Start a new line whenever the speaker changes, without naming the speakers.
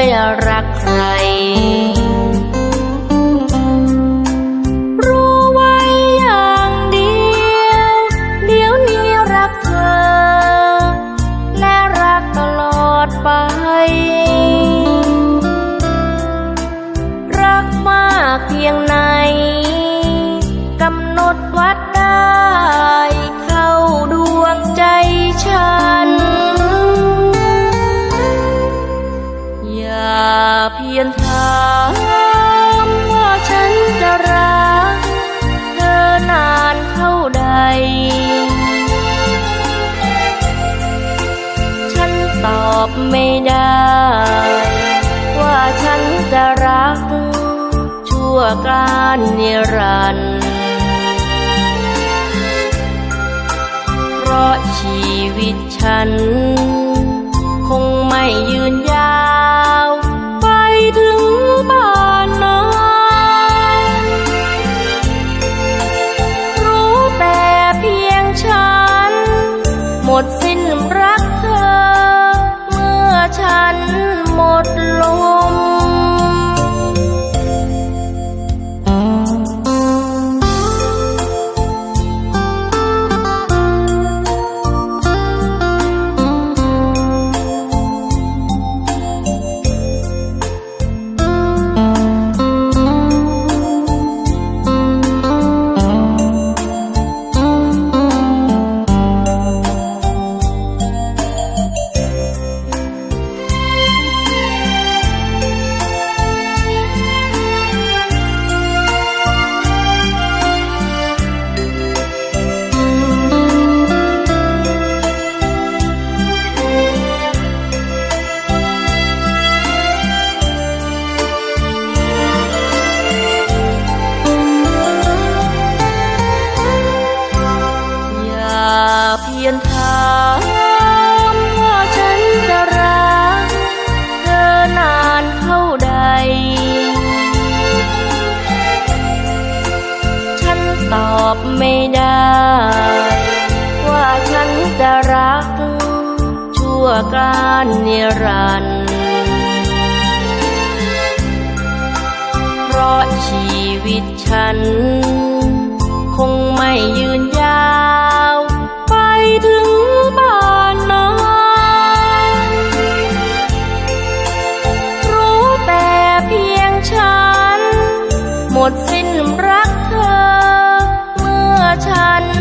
ยรักใคร ยงถามว่าฉันจะรักเธอนานเท่าใด ฉันตอบไม่ได้ ว่าฉันจะรัก ชั่วการนิรันดร์เพราะชีวิตฉัน คงไม่ยืนยา ดสิ้นรักเธอ เมื่อฉันหมดลม ยงถามว่าฉันจะรักเธอนานเท่าใด ฉันตอบไม่ได้ ว่าฉันจะรัก ชั่วการนิรันดร์เพราะชีวิตฉัน ดสิ้นรักเธอ เมื่อฉัน